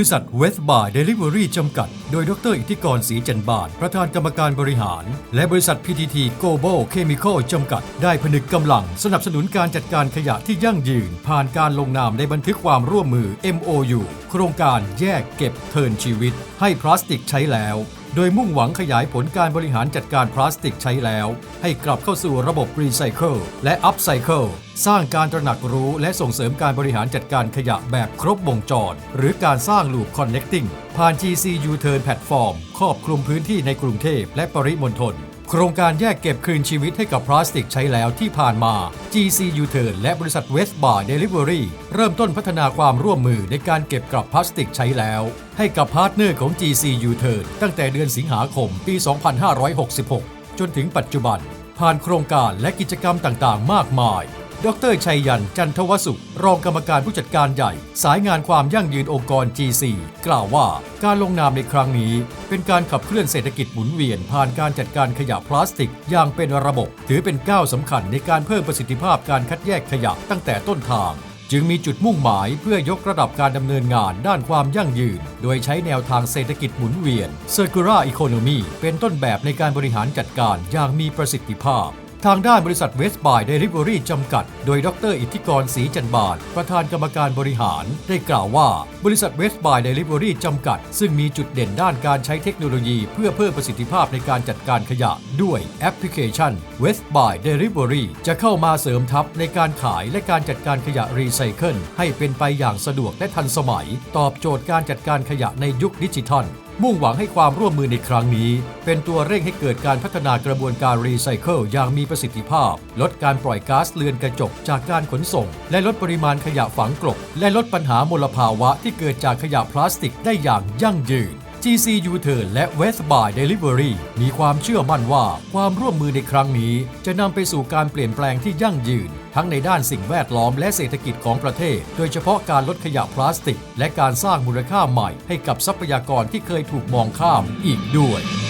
ริษัทเวสบายเดลิเวอรี่จำกัด โดยดรอิทธิกรศรีจันบานประธานกรรมการบริหาร และบริษัทพีทีทีโกลบอลเคมีคอลจำกัด ได้ผนึกกำลังสนับสนุนการจัดการขยะที่ยั่งยืน ผ่านการลงนามในบันทึกความร่วมมือ MOU โครงการแยกเก็บเทินชีวิต ให้พลาสติกใช้แล้ว โดยมุ่งหวังขยายผลการบริหารจัดการพลาสติกใช้แล้ว ให้กลับเข้าสู่ระบบรีไซเคิลและอัพไซเคิลสร้างการตระหนักรู้และส่งเสริมการบริหารจัดการขยะแบบครบวงจร หรือการสร้างลูปคอนเน c t i n g ผ่าน GCU Turn Platform ครอบคลุมพื้นที่ในกรุงเทพและปริมณฑล โครงการแยกเก็บคืนชีวิตให้กับพลาสติกใช้แล้วที่ผ่านมา GCU Turn และบริษัท West Bar Delivery เริ่มต้นพัฒนาความร่วมมือในการเก็บกลับพลาสติกใช้แล้ว ให้กับพาร์ทเนอร์ของ GCU Turn ตั้งแต่เดือนสิงหาคมปี 2566 จนถึงปัจจุบัน ผ่านโครงการและกิจกรรมต่างๆ มากมาย ดรชัยยันจันทวสุข รองกรรมการผู้จัดการใหญ่ สายงานความยั่งยืนองค์กร G4 กล่าวว่าการลงนามในครั้งนี้ เป็นการขับเคลื่อนเศรษฐกิจหมุนเวียน ผ่านการจัดการขยะพลาสติกอย่างเป็นระบบ ถือเป็นก้าวสำคัญในการเพิ่มประสิทธิภาพการคัดแยกขยะตั้งแต่ต้นทางจึงมีจุดมุ่งหมายเพื่อยกระดับการดำเนินงานด้านความยั่งยืน โดยใช้แนวทางเศรษฐกิจหมุนเวียน Circular Economy เป็นต้นแบบในการบริหารจัดการอย่างมีประสิทธิภาพ ทางด้านบริษัทเวสบายเดลิเวอรี่จำกัด โดยดรอิทธิกรศรีจันบานประธานกรรมการบริหาร ได้กล่าวว่า บริษัทเวสบายเดลิเวอรี่จำกัด ซึ่งมีจุดเด่นด้านการใช้เทคโนโลยี เพื่อเพิ่มประสิทธิภาพในการจัดการขยะ ด้วยแอปพลิเคชัน West by Delivery จะเข้ามาเสริมทัพในการขายและการจัดการขยะรีไซเคิลให้เป็นไปอย่างสะดวกและทันสมัย ตอบโจทย์การจัดการขยะในยุคดิจิทัล มุ่งหวังให้ความร่วมมือในครั้งนี้ เป็นตัวเร่งให้เกิดการพัฒนากระบวนการรีไซเคิลอย่างมีประสิทธิภาพ ลดการปล่อยก๊าซเรือนกระจกจากการขนส่ง และลดปริมาณขยะฝังกลบ และลดปัญหามลภาวะที่เกิดจากขยะพลาสติกได้อย่างยั่งยืน GCU Turn และ West by Delivery มีความเชื่อมั่นว่าความร่วมมือในครั้งนี้ จะนำไปสู่การเปลี่ยนแปลงที่ยั่งยืน ทั้งในด้านสิ่งแวดล้อมและเศรษฐกิจของประเทศ โดยเฉพาะการลดขยะพลาสติก และการสร้างมูลค่าใหม่ให้กับทรัพยากรที่เคยถูกมองข้ามอีกด้วย